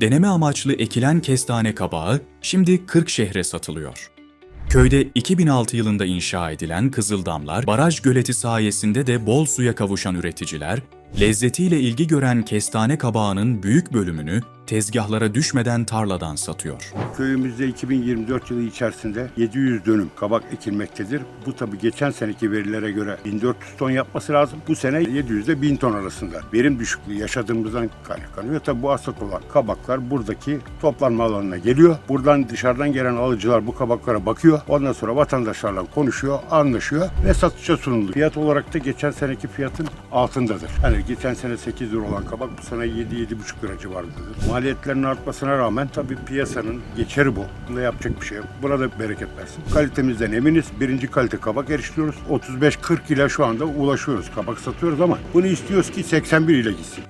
deneme amaçlı ekilen kestane kabağı şimdi 40 şehre satılıyor. Köyde 2006 yılında inşa edilen Kızıldamlar, baraj göleti sayesinde de bol suya kavuşan üreticiler, lezzetiyle ilgi gören kestane kabağının büyük bölümünü tezgahlara düşmeden tarladan satıyor. Köyümüzde 2024 yılı içerisinde 700 dönüm kabak ekilmektedir. Bu tabi geçen seneki verilere göre 1400 ton yapması lazım. Bu sene 700 ile 1000 ton arasında. Verim düşüklüğü yaşadığımızdan kaynaklanıyor. Tabi bu hasat olan kabaklar buradaki toplanma alanına geliyor. Buradan dışarıdan gelen alıcılar bu kabaklara bakıyor. Ondan sonra vatandaşlarla konuşuyor, anlaşıyor ve satışa sunuluyor. Fiyat olarak da geçen seneki fiyatın altındadır. Yani geçen sene 8 lira olan kabak bu sene 7-7,5 lira civarındadır. Maliyetlerin artmasına rağmen tabii piyasanın geçeri bu. Bunda yapacak bir şey yok. Buna da bereket versin. Kalitemizden eminiz. Birinci kalite kabak eriştiriyoruz. 35-40 ile şu anda ulaşıyoruz. Kabak satıyoruz ama bunu istiyoruz ki 81 ile gitsin.